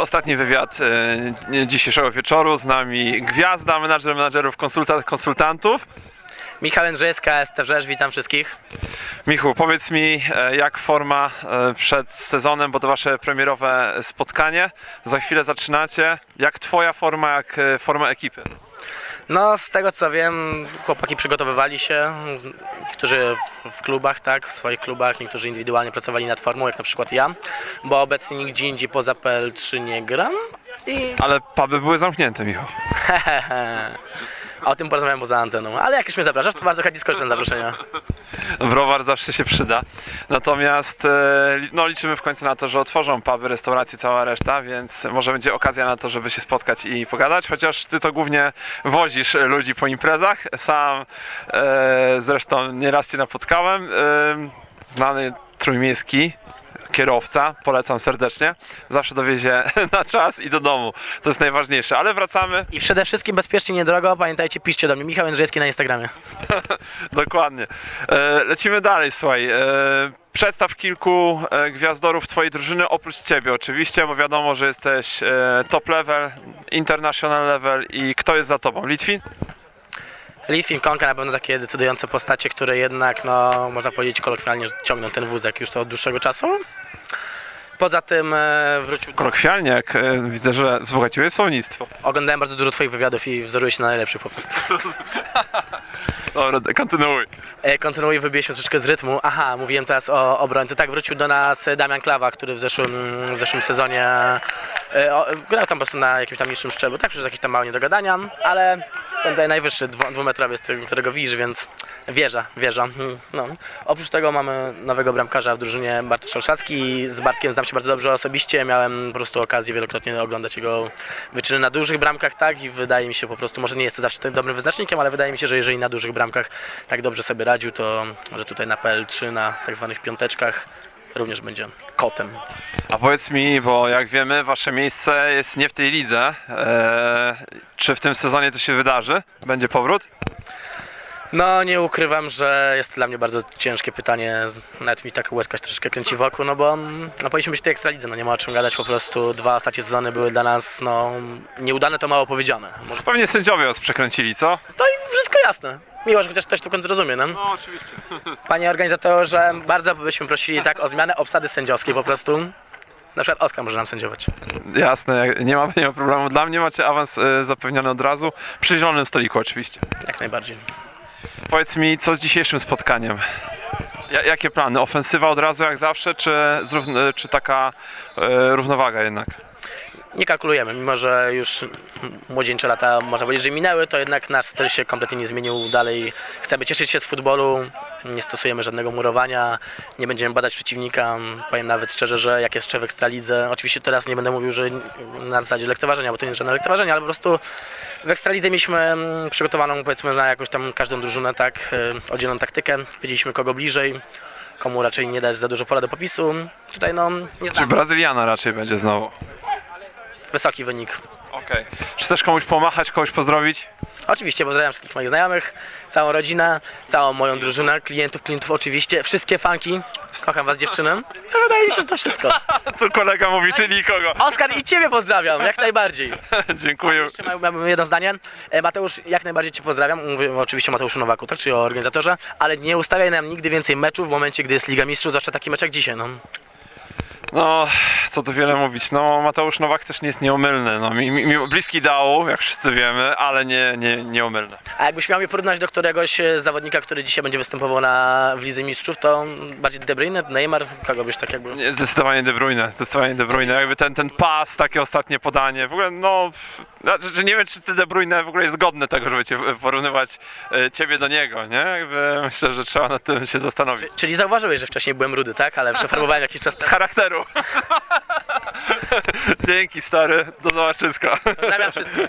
Ostatni wywiad e, dzisiejszego wieczoru. Z nami gwiazda, menadżer menadżerów, konsultant konsultantów. Michał Jędrzejewska, STW Rzesz, witam wszystkich. Michu, powiedz mi, e, jak forma e, przed sezonem, bo to wasze premierowe spotkanie. Za chwilę zaczynacie. Jak twoja forma, jak forma ekipy? No, z tego co wiem, chłopaki przygotowywali się, niektórzy w, klubach, tak, w swoich klubach, niektórzy indywidualnie pracowali nad formą, jak na przykład ja, bo obecnie nigdzie indziej poza PL3 nie gram i Ale puby były zamknięte, Michał. o tym porozmawiam poza anteną, ale jak już mnie zapraszasz, to bardzo chętnie skorzystam z zaproszenia. Browar zawsze się przyda. Natomiast e, no, liczymy w końcu na to, że otworzą puby, restauracje, cała reszta, więc może będzie okazja na to, żeby się spotkać i pogadać. Chociaż ty to głównie wozisz ludzi po imprezach. Sam e, zresztą nieraz cię napotkałem. E, znany trójmiejski kierowca, polecam serdecznie. Zawsze dowiezie na czas i do domu. To jest najważniejsze. Ale wracamy I przede wszystkim bezpiecznie, niedrogo, pamiętajcie, piszcie do mnie, Michał Jędrzejewski na Instagramie. Dokładnie. E, lecimy dalej, słuchaj. E, przedstaw kilku e, gwiazdorów twojej drużyny, oprócz ciebie oczywiście, bo wiadomo, że jesteś top level, international level i kto jest za tobą? Litwin? Litwin, Konka na pewno takie decydujące postacie, które jednak, no, można powiedzieć kolokwialnie, że ciągną ten wózek już to od dłuższego czasu. Poza tym e, wrócił. Kolokwialnie, jak e, widzę, że wzbogaciłeś słownictwo. Oglądałem bardzo dużo Twoich wywiadów i wzoruję się na najlepszych po prostu. Dobra, kontynuuj. E, Kontynuuję, wybiję troszeczkę z rytmu. Aha, mówiłem teraz o obrońcy. Tak, wrócił do nas Damian Klawa, który w zeszłym, w zeszłym sezonie e, o, grał tam po prostu na jakimś tam niższym szczeblu, tak, przez jakieś tam małe niedogadania, ale tutaj najwyższy, dwu, dwumetrowiec, który- którego widzisz, więc wieża, wieża. Mm, No. Oprócz tego mamy nowego bramkarza w drużynie Bartosz Olszacki. Z Bartkiem znam się bardzo dobrze osobiście. Miałem po prostu okazję wielokrotnie oglądać jego wyczyny na dużych bramkach, tak, i wydaje mi się po prostu, może nie jest to zawsze tym dobrym wyznacznikiem, ale wydaje mi się, że jeżeli na dużych bramkach tak dobrze sobie radził, to że tutaj na PL3, na tak zwanych piąteczkach również będzie kotem. A powiedz mi, bo jak wiemy, wasze miejsce jest nie w tej lidze. E, czy w tym sezonie to się wydarzy? Będzie powrót? No, nie ukrywam, że jest to dla mnie bardzo ciężkie pytanie. Nawet mi tak łezka się troszeczkę kręci wokół, no bo mm, no, powinniśmy być w tej ekstralidze, no nie ma o czym gadać, po prostu dwa ostatnie sezony były dla nas, no, nieudane to mało powiedziane. Może Pewnie sędziowie was przekręcili, co? to i wszystko jasne. Miło, że chociaż ktoś to w końcu rozumie, no. No, oczywiście. Panie organizatorze, bardzo byśmy prosili tak o zmianę obsady sędziowskiej po prostu. Na przykład Oskar może nam sędziować. Jasne, nie ma, nie ma problemu. Dla mnie macie awans e, zapewniony od razu. Przy zielonym stoliku oczywiście. Jak najbardziej. Powiedz mi, co z dzisiejszym spotkaniem? Ja, jakie plany? Ofensywa od razu jak zawsze, czy, czy taka e, równowaga jednak? Nie kalkulujemy, mimo że już młodzieńcze lata, można powiedzieć, że minęły, to jednak nasz styl się kompletnie nie zmienił. Dalej chcemy cieszyć się z futbolu, nie stosujemy żadnego murowania, nie będziemy badać przeciwnika. Powiem nawet szczerze, że jak jest jeszcze w Ekstralidze, oczywiście teraz nie będę mówił, że na zasadzie lekceważenia, bo to nie jest żadne lekceważenie, ale po prostu w Ekstralidze mieliśmy mm, przygotowaną powiedzmy na jakąś tam każdą drużynę, tak, y, oddzielną taktykę, wiedzieliśmy kogo bliżej, komu raczej nie dać za dużo pola do popisu. Tutaj no, nie Czy. Brazyliana raczej będzie znowu? Wysoki wynik. Okej. Czy chcesz komuś pomachać, kogoś pozdrowić? Oczywiście pozdrawiam wszystkich moich znajomych, całą rodzinę, całą moją drużynę, klientów, klientów oczywiście, wszystkie fanki. Kocham was dziewczyny. No, wydaje mi się, że to wszystko. Tu kolega mówi, czy nikogo. Oskar i ciebie pozdrawiam, jak najbardziej. Dziękuję. Jeszcze mam- mam jedno zdanie. E, Mateusz, jak najbardziej cię pozdrawiam. Mówię oczywiście o Mateuszu Nowaku, tak, czyli o organizatorze, ale nie ustawiaj nam nigdy więcej meczów w momencie, gdy jest Liga Mistrzów, zwłaszcza taki mecz jak dzisiaj. No. No, co tu wiele mówić. No, Mateusz Nowak też nie jest nieomylny. No, mi, mi, bliski ideału, jak wszyscy wiemy, ale nie, nie, nieomylny. A jakbyś miał mnie porównać do któregoś e, zawodnika, który dzisiaj będzie występował na, w Lidze Mistrzów, to bardziej De Bruyne, Neymar, kogo byś tak jakby... Nie, Zdecydowanie De Bruyne, zdecydowanie De Bruyne. Jakby ten, ten pas, takie ostatnie podanie, w ogóle no, znaczy, nie wiem czy ty De Bruyne w ogóle jest godny tego, żeby cię porównywać e, ciebie do niego, nie? Jakby myślę, że trzeba nad tym się zastanowić. Czyli zauważyłeś, że wcześniej byłem rudy, tak? Ale przefarbowałem jakiś czas Z temu. Charakteru. Dzięki stary, do zobaczyska. Pozdrawiam wszystkich.